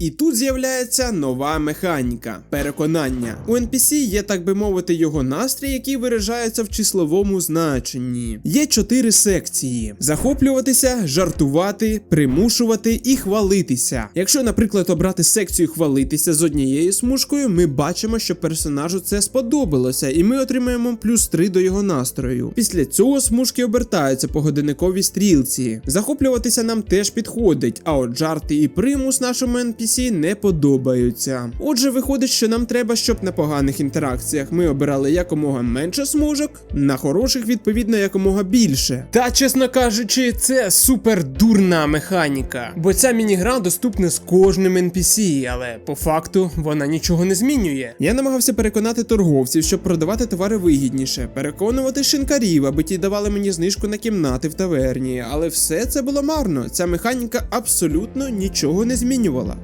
І тут з'являється нова механіка переконання. У NPC є, так би мовити, його настрій, який виражається в числовому значенні. Є чотири секції: захоплюватися, жартувати, примушувати і хвалитися. Якщо, наприклад, обрати секцію хвалитися з однією смужкою, ми бачимо, що персонажу це сподобалося, і ми отримаємо плюс 3 до його настрою. Після цього смужки обертаються по годинниковій стрілці. Захоплюватися нам теж підходить, а от жарти і примус нашому NPC не подобаються. Отже, виходить, що нам треба, щоб на поганих інтеракціях ми обирали якомога менше смужок, на хороших, відповідно, якомога більше. Та, чесно кажучи, це супер дурна механіка, бо ця мінігра доступна з кожним NPC, але по факту вона нічого не змінює. Я намагався переконати торговців, щоб продавати товари вигідніше, переконувати шинкарів, аби ті давали мені знижку на кімнати в таверні, але все це було марно. Ця механіка абсолютно нічого не змінювала.